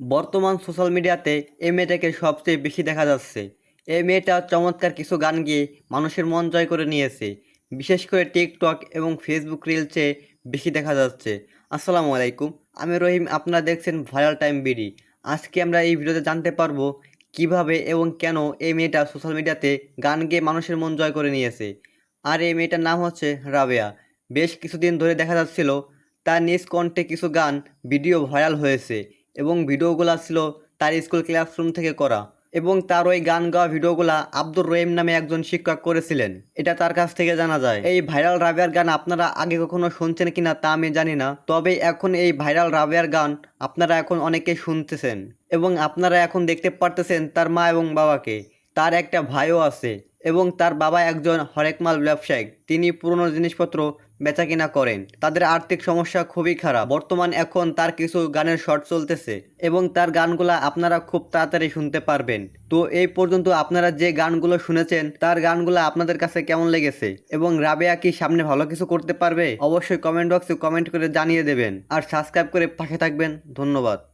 বর্তমান সোশ্যাল মিডিয়াতে এই মেয়েটাকে সবচেয়ে বেশি দেখা যাচ্ছে। এই মেয়েটা চমৎকার কিছু গান গিয়ে মানুষের মন জয় করে নিয়েছে। বিশেষ করে টিকটক এবং ফেসবুক রিলসে বেশি দেখা যাচ্ছে। আসসালামু আলাইকুম, আমি রহিম, আপনারা দেখছেন ভাইরাল টাইম বিডি। আজকে আমরা এই ভিডিওতে জানতে পারব কীভাবে এবং কেন এই মেয়েটা সোশ্যাল মিডিয়াতে গান গেয়ে মানুষের মন জয় করে নিয়েছে। আর এই মেয়েটার নাম হচ্ছে রাবেয়া। বেশ কিছুদিন ধরে দেখা যাচ্ছিল, তার নিজ কণ্ঠে কিছু গান, ভিডিও ভাইরাল হয়েছে। এবং ভিডিওগুলো ছিল তার স্কুল ক্লাসরুম থেকে করা। এবং তার ওই গান গাওয়া ভিডিওগুলা আব্দুর রহিম নামে একজন শিক্ষক করেছিলেন। এটা তার কাছ থেকে জানা যায়। এই ভাইরাল রাবেয়ার গান আপনারা আগে কখনো শুনছেন কিনা তা আমি জানি না। তবে এখন এই ভাইরাল রাবেয়ার গান আপনারা এখন অনেকে শুনতেছেন। এবং আপনারা এখন দেখতে পারতেছেন তার মা এবং বাবাকে। তার একটা ভাইও আছে। এবং তার বাবা একজন হরেকমাল ব্যবসায়িক। তিনি পুরনো জিনিসপত্র বেচা কিনা করেন। তাদের আর্থিক সমস্যা খুবই খারাপ। বর্তমান এখন তার কিছু গানের শর্ট চলতেছে এবং তার গানগুলা আপনারা খুব তাড়াতাড়ি শুনতে পারবেন। তো এই পর্যন্ত আপনারা যে গানগুলো শুনেছেন, তার গানগুলো আপনাদের কাছে কেমন লেগেছে? এবং রাবেয়া কি সামনে ভালো কিছু করতে পারবে? অবশ্যই কমেন্ট বক্সে কমেন্ট করে জানিয়ে দেবেন। আর সাবস্ক্রাইব করে পাশে থাকবেন। ধন্যবাদ।